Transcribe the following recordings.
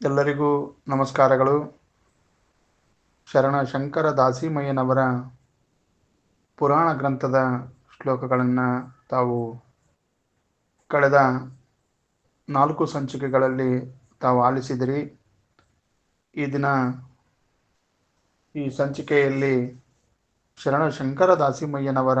ಎಲ್ಲರಿಗೂ ನಮಸ್ಕಾರಗಳು. ಶರಣ ಶಂಕರ ದಾಸಿಮಯ್ಯನವರ ಪುರಾಣ ಗ್ರಂಥದ ಶ್ಲೋಕಗಳನ್ನು ತಾವು ಕಳೆದ ನಾಲ್ಕು ಸಂಚಿಕೆಗಳಲ್ಲಿ ತಾವು ಆಲಿಸಿದಿರಿ. ಈ ದಿನ ಈ ಸಂಚಿಕೆಯಲ್ಲಿ ಶರಣ ಶಂಕರ ದಾಸಿಮಯ್ಯನವರ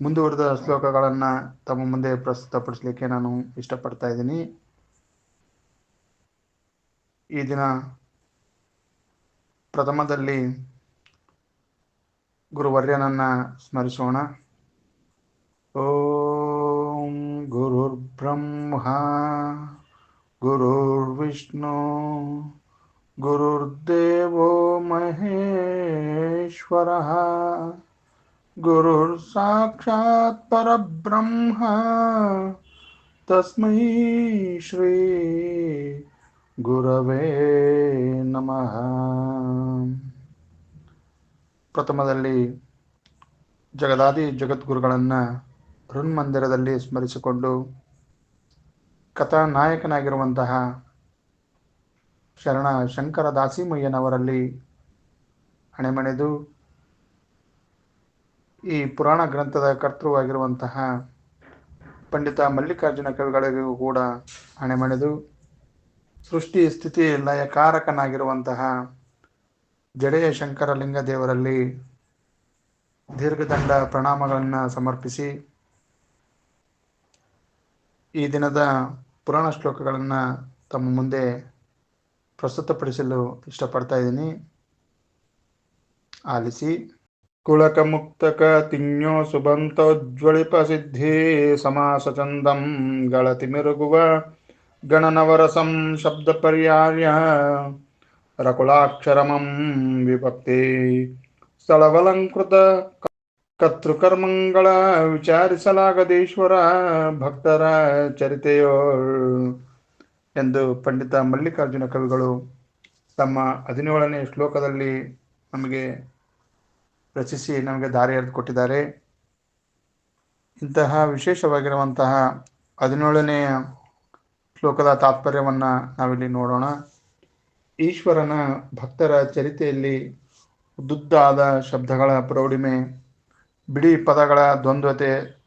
ಮುಂದುವರೆದ ಶ್ಲೋಕಗಳನ್ನು ತಮ್ಮ ಮುಂದೆ ಪ್ರಸ್ತುತಪಡಿಸಲಿಕ್ಕೆ ನಾನು ಇಷ್ಟಪಡ್ತಾ ಇದ್ದೀನಿ. ಈ ದಿನ ಪ್ರಥಮದಲ್ಲಿ ಗುರುವರ್ಯನನ್ನ ಸ್ಮರಿಸೋಣ. ಓಂ ಗುರುರ್ಬ್ರಹ್ಮ, ಗುರುರ್ವಿಷ್ಣು, ಗುರುರ್ದೇವೋ ಮಹೇಶ್ವರ ಗುರುರ್ ಸಾಕ್ಷಾತ್ ಪರಬ್ರಹ್ಮ. ತಸ್ಮೈ ಶ್ರೀ ಗುರವೇ ನಮಃ. ಪ್ರಥಮದಲ್ಲಿ ಜಗದಾದಿ ಜಗದ್ಗುರುಗಳನ್ನು ಹೃನ್ಮಂದಿರದಲ್ಲಿ ಸ್ಮರಿಸಿಕೊಂಡು ಕಥಾನಾಯಕನಾಗಿರುವಂತಹ ಶರಣ ಶಂಕರ ದಾಸಿಮಯ್ಯನವರಲ್ಲಿ ಹಣೆಮಣೆದು ಈ ಪುರಾಣ ಗ್ರಂಥದ ಕರ್ತೃವಾಗಿರುವಂತಹ ಪಂಡಿತ ಮಲ್ಲಿಕಾರ್ಜುನ ಕವಿಗಳಿಗೂ ಕೂಡ ಹಣೆಮಣೆದು ಸೃಷ್ಟಿ ಸ್ಥಿತಿ ಲಯಕಾರಕನಾಗಿರುವಂತಹ ಜಡೆಯ ಶಂಕರಲಿಂಗ ದೇವರಲ್ಲಿ ದೀರ್ಘದಂಡ ಪ್ರಣಾಮಗಳನ್ನು ಸಮರ್ಪಿಸಿ ಈ ದಿನದ ಪುರಾಣ ಶ್ಲೋಕಗಳನ್ನು ತಮ್ಮ ಮುಂದೆ ಪ್ರಸ್ತುತಪಡಿಸಲು ಇಷ್ಟಪಡ್ತಾ ಇದ್ದೀನಿ. ಆಲಿಸಿ. ಕುಳಕ ಮುಕ್ತಕ ತಿನ್ಯೋ ಸುಬಂತೋಜ್ವಳಿಪ ಸಿದ್ಧಿ ಸಮಾಸ ಚಂದಂ ಗಳತಿ ಮಿರುಗುವ ಗಣನವರಸಂ ಶಬ್ದ ಪರ್ಯಾಯ ರಕುಲಾಕ್ಷರಮಂ ವಿಭಕ್ತಿ ಸ್ಥಳವಲಂಕೃತ ಕರ್ತೃಕರ್ಮಗಳ ವಿಚಾರಿಸಲಾಗದೀಶ್ವರ ಭಕ್ತರ ಚರಿತೆಯೋ ಎಂದು ಪಂಡಿತ ಮಲ್ಲಿಕಾರ್ಜುನ ಕವಿಗಳು ತಮ್ಮ ಹದಿನೇಳನೇ ಶ್ಲೋಕದಲ್ಲಿ ನಮಗೆ ರಚಿಸಿ, ನಮಗೆ ದಾರಿ ಎರೆದುಕೊಟ್ಟಿದ್ದಾರೆ ಇಂತಹ ವಿಶೇಷವಾಗಿರುವಂತಹ ಹದಿನೇಳನೆಯ ಶ್ಲೋಕದ ತಾತ್ಪರ್ಯವನ್ನು ನಾವಿಲ್ಲಿ ನೋಡೋಣ. ಈಶ್ವರನ ಭಕ್ತರ ಚರಿತೆಯಲ್ಲಿ ಉದ್ದುದ್ದಾದ ಶಬ್ದಗಳ ಪ್ರೌಢಿಮೆ ಬಿಡಿ ಪದಗಳ ದ್ವಂದ್ವತೆ,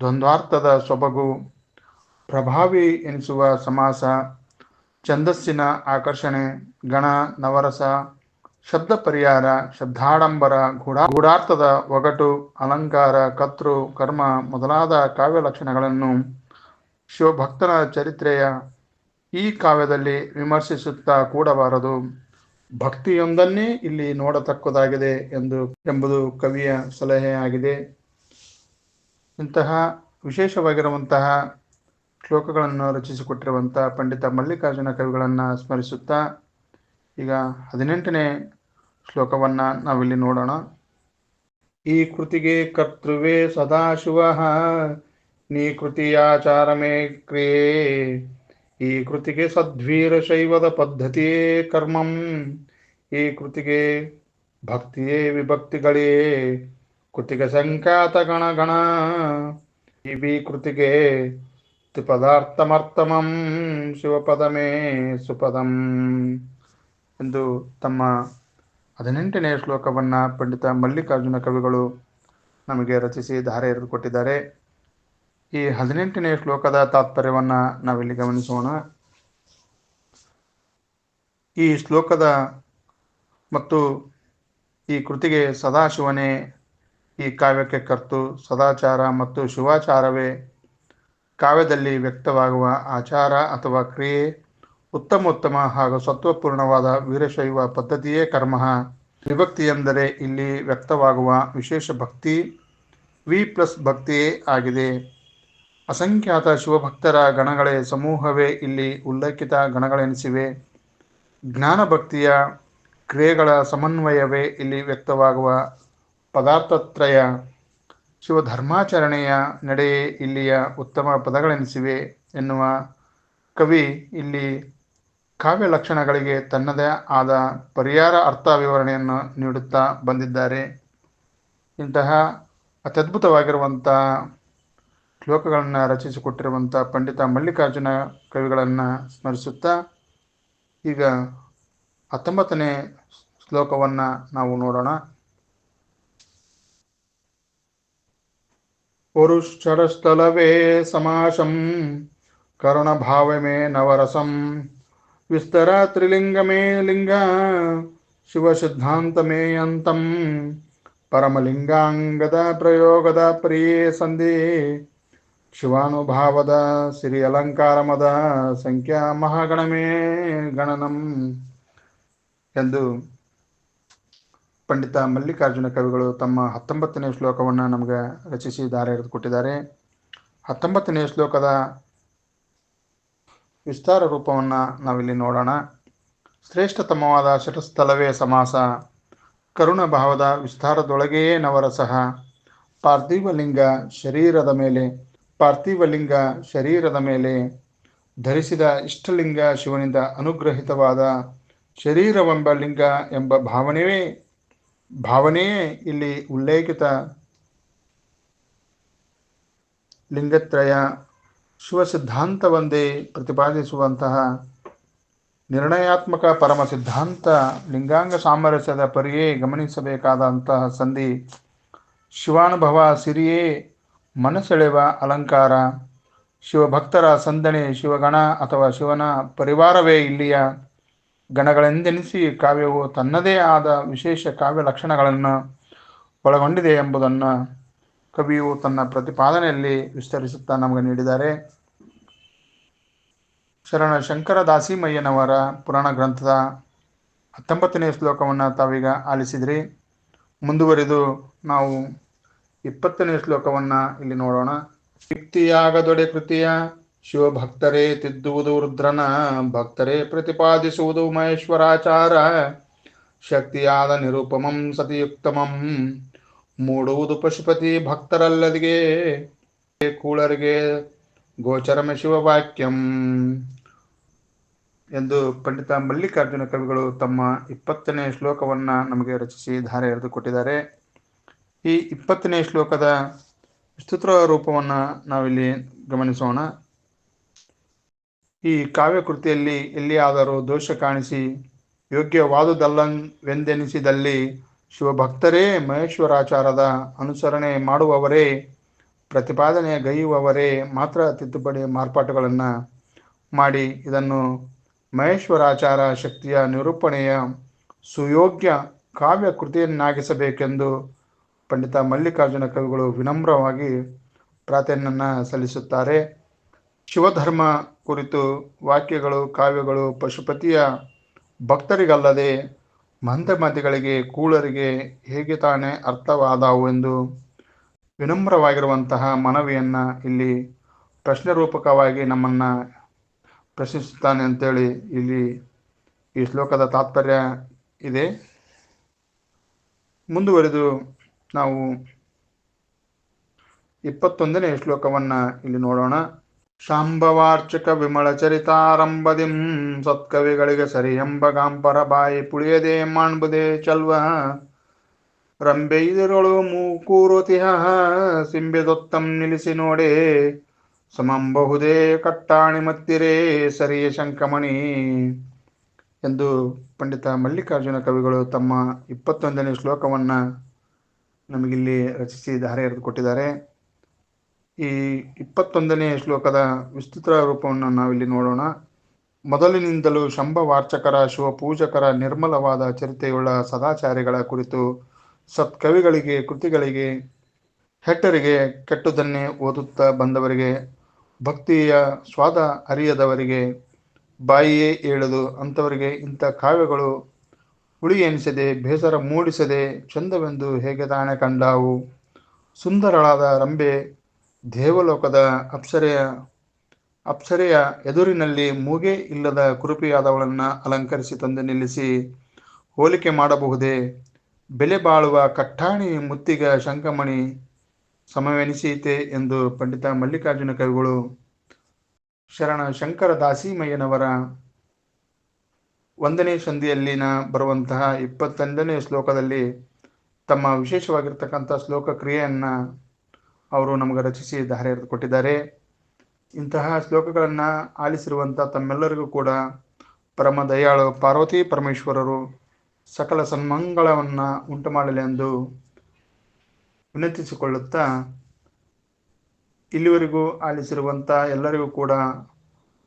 ದ್ವಂದ್ವಾರ್ಥದ ಸೊಬಗು, ಪ್ರಭಾವಿ ಎನಿಸುವ ಸಮಾಸ, ಛಂದಸ್ಸಿನ ಆಕರ್ಷಣೆ, ಗಣ, ನವರಸ, ಶಬ್ದ ಪರಿಹಾರ, ಶಬ್ದಾಡಂಬರ, ಗೂಢ, ಗೂಢಾರ್ಥದ ಒಗಟು, ಅಲಂಕಾರ, ಕರ್ತೃ, ಕರ್ಮ ಮೊದಲಾದ ಕಾವ್ಯ ಲಕ್ಷಣಗಳನ್ನು ಶಿವಭಕ್ತನ ಚರಿತ್ರೆಯ ಈ ಕಾವ್ಯದಲ್ಲಿ ವಿಮರ್ಶಿಸುತ್ತಾ ಕೂಡಬಾರದು. ಭಕ್ತಿಯೊಂದನ್ನೇ ಇಲ್ಲಿ ನೋಡತಕ್ಕದಾಗಿದೆ ಎಂದು, ಎಂಬುದು ಕವಿಯ ಸಲಹೆಯಾಗಿದೆ ಇಂತಹ ವಿಶೇಷವಾಗಿರುವಂತಹ ಶ್ಲೋಕಗಳನ್ನು ರಚಿಸಿಕೊಟ್ಟಿರುವಂತಹ ಪಂಡಿತ ಮಲ್ಲಿಕಾರ್ಜುನ ಕವಿಗಳನ್ನು ಸ್ಮರಿಸುತ್ತಾ ಈಗ ಹದಿನೆಂಟನೇ ಶ್ಲೋಕವನ್ನು ನಾವಿಲ್ಲಿ ನೋಡೋಣ. ಈ ಕೃತಿಗೆ ಕರ್ತೃವೇ ಸದಾಶಿವ ನೀ ಕೃತಿಯಾಚಾರಮೇ ಕ್ರಿಯೆ. ಈ ಕೃತಿಗೆ ಸದ್ವೀರ ಶೈವದ ಪದ್ಧತಿಯೇ ಕರ್ಮಂ. ಈ ಕೃತಿಗೆ ಭಕ್ತಿಯೇ ವಿಭಕ್ತಿಗಳೇ. ಕೃತಿಗೆ ಸಂಖ್ಯಾತ ಗಣ ಗಣ ಬಿ ಕೃತಿಗೆ ತ್ರಿಪದಾರ್ಥಮರ್ಥಮಂ ಶಿವಪದಮೇ ಸುಪದಂ. ಎಂದು ತಮ್ಮ ಹದಿನೆಂಟನೇ ಶ್ಲೋಕವನ್ನು ಪಂಡಿತ ಮಲ್ಲಿಕಾರ್ಜುನ ಕವಿಗಳು ನಮಗೆ ರಚಿಸಿ ಧಾರೆ ಎರೆದು ಕೊಟ್ಟಿದ್ದಾರೆ. ಈ ಹದಿನೆಂಟನೇ ಶ್ಲೋಕದ ತಾತ್ಪರ್ಯವನ್ನು ನಾವಿಲ್ಲಿ ಗಮನಿಸೋಣ. ಈ ಶ್ಲೋಕದ ಮತ್ತು ಈ ಕೃತಿಗೆ ಸದಾಶಿವನೇ ಈ ಕಾವ್ಯಕ್ಕೆ ಕರ್ತು. ಸದಾಚಾರ ಮತ್ತು ಶಿವಾಚಾರವೇ ಕಾವ್ಯದಲ್ಲಿ ವ್ಯಕ್ತವಾಗುವ ಆಚಾರ ಅಥವಾ ಕ್ರಿಯೆ ಉತ್ತಮ ಉತ್ತಮ ಹಾಗೂ ಸತ್ವಪೂರ್ಣವಾದ ವೀರಶೈವ ಪದ್ಧತಿಯೇ ಕರ್ಮ. ವಿಭಕ್ತಿ ಎಂದರೆ ಇಲ್ಲಿ ವ್ಯಕ್ತವಾಗುವ ವಿಶೇಷ ಭಕ್ತಿ, ವಿ ಪ್ಲಸ್ ಭಕ್ತಿಯೇ ಆಗಿದೆ. ಅಸಂಖ್ಯಾತ ಶಿವಭಕ್ತರ ಗಣಗಳೇ, ಸಮೂಹವೇ ಇಲ್ಲಿ ಉಲ್ಲೇಖಿತ ಗಣಗಳೆನಿಸಿವೆ. ಜ್ಞಾನಭಕ್ತಿಯ ಕ್ರಿಯೆಗಳ ಸಮನ್ವಯವೇ ಇಲ್ಲಿ ವ್ಯಕ್ತವಾಗುವ ಪದಾರ್ಥತ್ರಯ. ಶಿವಧರ್ಮಾಚರಣೆಯ ನಡೆಯೇ ಇಲ್ಲಿಯ ಉತ್ತಮ ಪದಗಳೆನಿಸಿವೆ ಎನ್ನುವ ಕವಿ ಇಲ್ಲಿ ಕಾವ್ಯ ಲಕ್ಷಣಗಳಿಗೆ ತನ್ನದೇ ಆದ ಪರಿಹಾರ ಅರ್ಥ ವಿವರಣೆಯನ್ನು ನೀಡುತ್ತಾ ಬಂದಿದ್ದಾರೆ. ಇಂತಹ ಅತ್ಯದ್ಭುತವಾಗಿರುವಂಥ ಶ್ಲೋಕಗಳನ್ನು ರಚಿಸಿಕೊಟ್ಟಿರುವಂಥ ಪಂಡಿತ ಮಲ್ಲಿಕಾರ್ಜುನ ಕವಿಗಳನ್ನು ಸ್ಮರಿಸುತ್ತಾ ಈಗ ಹತ್ತೊಂಬತ್ತನೇ ಶ್ಲೋಕವನ್ನು ನಾವು ನೋಡೋಣ. ಪುರುಷರಸ್ಥಲವೇ ಸಮಾಶಂ, ಕರುಣಭಾವಮೇ ನವರಸಂ. ವಿಸ್ತರ ತ್ರಿಲಿಂಗಮೇ ಲಿಂಗ, ಶಿವಸಿದ್ಧಾಂತಮೇ ಅಂತಂ ಪರಮಲಿಂಗಾಂಗದ ಪ್ರಯೋಗದ ಪ್ರಿಯೇ ಸಂಧಿ ಶಿವಾನುಭಾವದ ಸಿರಿ ಅಲಂಕಾರಮದ ಸಂಖ್ಯಾ ಮಹಾಗಣಮೇ ಗಣನಂ ಎಂದು ಪಂಡಿತ ಮಲ್ಲಿಕಾರ್ಜುನ ಕವಿಗಳು ತಮ್ಮ ಹತ್ತೊಂಬತ್ತನೇ ಶ್ಲೋಕವನ್ನು ನಮಗೆ ರಚಿಸಿ ದಾರೆ ಕೊಟ್ಟಿದ್ದಾರೆ. ಹತ್ತೊಂಬತ್ತನೇ ಶ್ಲೋಕದ ವಿಸ್ತಾರ ರೂಪವನ್ನು ನಾವಿಲ್ಲಿ ನೋಡೋಣ. ಶ್ರೇಷ್ಠತಮವಾದ ಶಟಸ್ಥಲವೇ ಸಮಾಸ ಕರುಣ ಭಾವದ ವಿಸ್ತಾರದೊಳಗೆಯೇ ನವರಸಃ ಪಾರ್ಥಿವಲಿಂಗ ಶರೀರದ ಮೇಲೆ ಪಾರ್ಥಿವಲಿಂಗ ಶರೀರದ ಮೇಲೆ ಧರಿಸಿದ ಇಷ್ಟಲಿಂಗ ಶಿವನಿಂದ ಅನುಗ್ರಹಿತವಾದ ಶರೀರವೆಂಬ ಲಿಂಗ ಎಂಬ ಭಾವನೆಯೇ ಭಾವನೆಯೇ ಇಲ್ಲಿ ಉಲ್ಲೇಖಿತ ಲಿಂಗತ್ರಯ ಶಿವ ಸಿದ್ಧಾಂತವೊಂದೇ ಪ್ರತಿಪಾದಿಸುವಂತಹ ನಿರ್ಣಯಾತ್ಮಕ ಪರಮ ಸಿದ್ಧಾಂತ ಲಿಂಗಾಂಗ ಸಾಮರಸ್ಯದ ಪರಿಯೇ ಗಮನಿಸಬೇಕಾದಂತಹ ಸಂಧಿ ಶಿವಾನುಭವ ಸಿರಿಯೇ ಮನಸೆಳೆವ ಅಲಂಕಾರ. ಶಿವಭಕ್ತರ ಸಂದಣಿ ಶಿವಗಣ ಅಥವಾ ಶಿವನ ಪರಿವಾರವೇ ಇಲ್ಲಿಯ ಗಣಗಳೆಂದೆನಿಸಿ ಕಾವ್ಯವು ತನ್ನದೇ ಆದ ವಿಶೇಷ ಕಾವ್ಯ ಲಕ್ಷಣಗಳನ್ನು ಒಳಗೊಂಡಿದೆ ಎಂಬುದನ್ನು ಕವಿಯು ತನ್ನ ಪ್ರತಿಪಾದನೆಯಲ್ಲಿ ವಿಸ್ತರಿಸುತ್ತಾ ನಮಗೆ ನೀಡಿದ್ದಾರೆ. ಶರಣ ಶಂಕರ ದಾಸಿಮಯ್ಯನವರ ಪುರಾಣ ಗ್ರಂಥದ ಹತ್ತೊಂಬತ್ತನೇ ಶ್ಲೋಕವನ್ನು ತಾವೀಗ ಆಲಿಸಿದ್ರಿ. ಮುಂದುವರಿದು ನಾವು ಇಪ್ಪತ್ತನೇ ಶ್ಲೋಕವನ್ನ ಇಲ್ಲಿ ನೋಡೋಣ. ಶಕ್ತಿಯಾಗದೊಡೆ ಕೃತಿಯ ಶಿವಭಕ್ತರೇ ತಿದ್ದುವುದು ರುದ್ರನ, ಭಕ್ತರೇ ಪ್ರತಿಪಾದಿಸುವುದು ಮಹೇಶ್ವರಾಚಾರ. ಶಕ್ತಿಯಾದ ನಿರೂಪಮಂ ಸತಿಯುಕ್ತಮಂ, ಮೂಡುವುದು ಪಶುಪತಿ ಭಕ್ತರಲ್ಲದಿಗೆ, ಕೂಳರಿಗೆ ಗೋಚರಮ ಶಿವವಾಕ್ಯಂ ಎಂದು ಪಂಡಿತ ಮಲ್ಲಿಕಾರ್ಜುನ ಕವಿಗಳು ತಮ್ಮ ಇಪ್ಪತ್ತನೇ ಶ್ಲೋಕವನ್ನ ನಮಗೆ ರಚಿಸಿ ಧಾರೆ ಎರೆದು ಕೊಟ್ಟಿದ್ದಾರೆ. ಈ ಇಪ್ಪತ್ತನೇ ಶ್ಲೋಕದ ವಿಸ್ತೃತ ರೂಪವನ್ನು ನಾವಿಲ್ಲಿ ಗಮನಿಸೋಣ. ಈ ಕಾವ್ಯಕೃತಿಯಲ್ಲಿ ಎಲ್ಲಿಯಾದರೂ ದೋಷ ಕಾಣಿಸಿ ಯೋಗ್ಯವಾದುದಲ್ಲವೆಂದೆನಿಸಿದಲ್ಲಿ ಶಿವಭಕ್ತರೇ ಮಹೇಶ್ವರಾಚಾರದ ಅನುಸರಣೆ ಮಾಡುವವರೇ, ಪ್ರತಿಪಾದನೆ ಗೈಯುವವರೇ ಮಾತ್ರ ತಿದ್ದುಪಡಿ ಮಾರ್ಪಾಟುಗಳನ್ನು ಮಾಡಿ ಇದನ್ನು ಮಹೇಶ್ವರಾಚಾರ ಶಕ್ತಿಯ ನಿರೂಪಣೆಯ ಸುಯೋಗ್ಯ ಕಾವ್ಯ ಕೃತಿಯನ್ನಾಗಿಸಬೇಕೆಂದು ಪಂಡಿತ ಮಲ್ಲಿಕಾರ್ಜುನ ಕವಿಗಳು ವಿನಮ್ರವಾಗಿ ಪ್ರಾರ್ಥನೆಯನ್ನು ಸಲ್ಲಿಸುತ್ತಾರೆ. ಶಿವಧರ್ಮ ಕುರಿತು ವಾಕ್ಯಗಳು, ಕಾವ್ಯಗಳು ಪಶುಪತಿಯ ಭಕ್ತರಿಗಲ್ಲದೆ ಮಂದಮತಿಗಳಿಗೆ, ಕೂಳರಿಗೆ ಹೇಗೆ ತಾನೇ ಅರ್ಥವಾದವು ಎಂದು ವಿನಮ್ರವಾಗಿರುವಂತಹ ಮನವಿಯನ್ನು ಇಲ್ಲಿ ಪ್ರಶ್ನೆ ರೂಪಕವಾಗಿ ನಮ್ಮನ್ನು ಪ್ರಶ್ನಿಸುತ್ತಾನೆ ಅಂತೇಳಿ ಇಲ್ಲಿ ಈ ಶ್ಲೋಕದ ತಾತ್ಪರ್ಯ ಇದೆ. ಮುಂದುವರಿದು ನಾವು ಇಪ್ಪತ್ತೊಂದನೇ ಶ್ಲೋಕವನ್ನ ಇಲ್ಲಿ ನೋಡೋಣ. ಶಾಂಭವಾರ್ಚಕ ವಿಮಳ ಚರಿತಾರಂಭದಿಂ ಸತ್ಕವಿಗಳಿಗೆ ಸರಿ ಎಂಬ ಗಾಂಪರ ಬಾಯಿ ಪುಳಿಯದೆ ಮಾಣ್ಬುದೆ ಚಲ್ವ. ಇದರೊಳು ಮೂಕೂರುತಿಹ ಸಿಂಬೆದೊತ್ತಂ ನಿಲ್ಲಿಸಿ ನೋಡೆ. ಸಮಂಬಹುದೇ ಕಟ್ಟಾಣಿ ಮತ್ತಿರೇ ಸರಿಯ ಶಂಕಮಣಿ ಎಂದು ಪಂಡಿತ ಮಲ್ಲಿಕಾರ್ಜುನ ಕವಿಗಳು ತಮ್ಮ ಇಪ್ಪತ್ತೊಂದನೇ ಶ್ಲೋಕವನ್ನು ನಮಗಿಲ್ಲಿ ರಚಿಸಿ ಧಾರೆ ಎರೆದು ಕೊಟ್ಟಿದ್ದಾರೆ. ಈ ಇಪ್ಪತ್ತೊಂದನೇ ಶ್ಲೋಕದ ವಿಸ್ತೃತ ರೂಪವನ್ನು ನಾವಿಲ್ಲಿ ನೋಡೋಣ. ಮೊದಲಿನಿಂದಲೂ ಶಂಭ ವಾರ್ಚಕರ ಶಿವಪೂಜಕರ, ನಿರ್ಮಲವಾದ ಚರಿತೆಯುಳ್ಳ ಸದಾಚಾರಿಗಳ ಕುರಿತು ಸತ್ಕವಿಗಳಿಗೆ, ಕೃತಿಗಳಿಗೆ, ಹೆಟ್ಟರಿಗೆ ಕೆಟ್ಟದನ್ನೇ ಓದುತ್ತಾ ಬಂದವರಿಗೆ, ಭಕ್ತಿಯ ಸ್ವಾದ ಅರಿಯದವರಿಗೆ, ಬಾಯಿಯೇ ಏಳದು ಅಂಥವರಿಗೆ ಇಂಥ ಕಾವ್ಯಗಳು ಹುಳಿ ಎನಿಸದೆ ಬೇಸರ ಮೂಡಿಸದೆ ಚಂದವೆಂದು ಹೇಗೆ ತಾನೆ ಕಂಡಾವು? ಸುಂದರಳಾದ ರಂಬೆ ದೇವಲೋಕದ ಅಪ್ಸರೆಯ ಅಪ್ಸರೆಯ ಎದುರಿನಲ್ಲಿ ಮೂಗೆ ಇಲ್ಲದ ಕುರುಪಿಯಾದವಳನ್ನು ಅಲಂಕರಿಸಿ ತಂದು ನಿಲ್ಲಿಸಿ ಹೋಲಿಕೆ ಮಾಡಬಹುದೇ? ಬೆಲೆ ಬಾಳುವ ಕಟ್ಟಾಣಿ ಮುತ್ತಿಗ ಶಂಕಮಣಿ ಸಮವೆನಿಸೀತೆ ಎಂದು ಪಂಡಿತ ಮಲ್ಲಿಕಾರ್ಜುನ ಕವಿಗಳು ಶರಣ ಶಂಕರ ದಾಸಿಮಯ್ಯನವರ ಒಂದನೇ ಸಂಧಿಯಲ್ಲಿನ ಬರುವಂತಹ ಇಪ್ಪತ್ತೊಂದನೇ ಶ್ಲೋಕದಲ್ಲಿ ತಮ್ಮ ವಿಶೇಷವಾಗಿರ್ತಕ್ಕಂಥ ಶ್ಲೋಕ ಕ್ರಿಯೆಯನ್ನು ಅವರು ನಮಗೆ ರಚಿಸಿ ದಾರಿ ಕೊಟ್ಟಿದ್ದಾರೆ. ಇಂತಹ ಶ್ಲೋಕಗಳನ್ನು ಆಲಿಸಿರುವಂಥ ತಮ್ಮೆಲ್ಲರಿಗೂ ಕೂಡ ಪರಮ ದಯಾಳು ಪಾರ್ವತಿ ಪರಮೇಶ್ವರರು ಸಕಲ ಸನ್ಮಂಗಳವನ್ನು ಉಂಟು ಮಾಡಲಿ ಎಂದು ವಿನಂತಿಸಿಕೊಳ್ಳುತ್ತಾ ಇಲ್ಲಿವರೆಗೂ ಆಲಿಸಿರುವಂಥ ಎಲ್ಲರಿಗೂ ಕೂಡ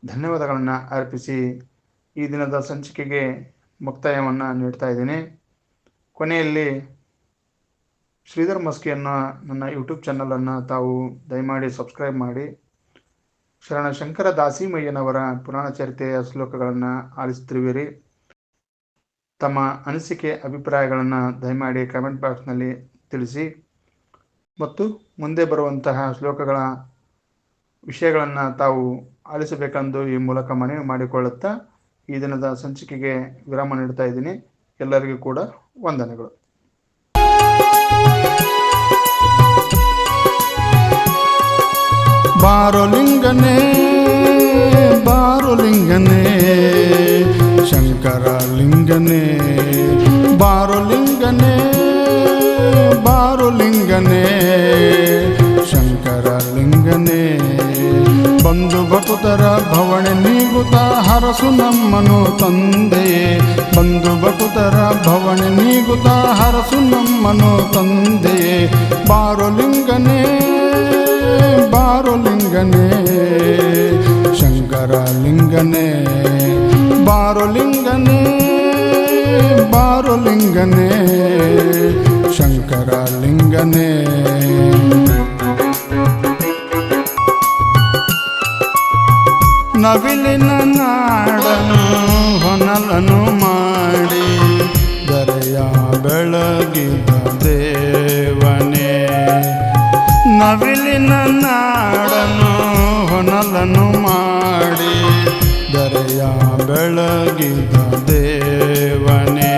ಧನ್ಯವಾದಗಳನ್ನು ಅರ್ಪಿಸಿ ಈ ದಿನದ ಸಂಚಿಕೆಗೆ ಮುಕ್ತಾಯವನ್ನು ನೀಡ್ತಾ ಇದ್ದೀನಿ. ಕೊನೆಯಲ್ಲಿ ಶ್ರೀಧರ್ ಮಸ್ಕಿಯನ್ನು ನನ್ನ ಯೂಟ್ಯೂಬ್ ಚಾನಲನ್ನು ತಾವು ದಯಮಾಡಿ ಸಬ್ಸ್ಕ್ರೈಬ್ ಮಾಡಿ. ಶರಣ ಶಂಕರ ದಾಸಿಮಯ್ಯನವರ ಪುರಾಣ ಚರಿತೆಯ ಶ್ಲೋಕಗಳನ್ನು ಆಲಿಸ್ತಿರುವಿರಿ. ತಮ್ಮ ಅನಿಸಿಕೆ ಅಭಿಪ್ರಾಯಗಳನ್ನು ದಯಮಾಡಿ ಕಮೆಂಟ್ ಬಾಕ್ಸ್ನಲ್ಲಿ ತಿಳಿಸಿ. ಮತ್ತು ಮುಂದೆ ಬರುವಂತಹ ಶ್ಲೋಕಗಳ ವಿಷಯಗಳನ್ನು ತಾವು ಆಲಿಸಬೇಕೆಂದು ಈ ಮೂಲಕ ಮನವಿ ಮಾಡಿಕೊಳ್ಳುತ್ತಾ ಈ ದಿನದ ಸಂಚಿಕೆಗೆ ವಿರಾಮ ನೀಡ್ತಾ ಇದ್ದೀನಿ. ಎಲ್ಲರಿಗೂ ಕೂಡ ವಂದನೆಗಳು. ಬಾರೊಲಿಂಗನೇ ಬಾರೊಲಿಂಗನೇ, ಶಂಕರಲಿಂಗನೇ, ಬಾರೊಲಿಂಗನೇ ಶಂಕರ ಶಂಕರಲಿಂಗನೇ. ಬಂಧು ಬಕುತರ ಭವಣೆ ನೀಗುತ ಹರಸು ನಮ್ಮನು ತಂದೆಯೇ. ಬಂಧು ಬಕುತರ ಭವಣೆ ನೀಗುತ ಹರಸು ನಮ್ಮನು ತಂದೆಯೇ. ಬಾರೊಲಿಂಗನೇ ಬಾರೊಲಿಂಗನೇ, ಶಂಕರಲಿಂಗನೇ, ಬಾರೊಲಿಂಗನೇ ಶಂಕರ ಶಂಕರಲಿಂಗನೇ. ನವಿಲಿನ ನಾಡನು ಹೊನಲನು ಮಾಡಿ ದರೆಯ ಬೆಳಗಿದ ದೇವನೇ. ನವಿಲಿನ ನಾಡನು ಹೊನಲನು ಮಾಡಿ ದರೆಯ ಬೆಳಗಿದ ದೇವನೇ.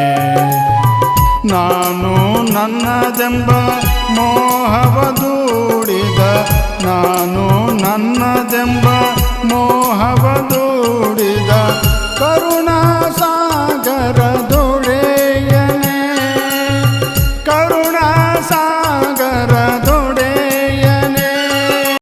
ನಾನು ನನ್ನದೆಂಬ ಮೋಹವ ದೂಡಿದ, ನಾನು ನನ್ನದೆಂಬ मोहव दूरिद करुणा सागर दो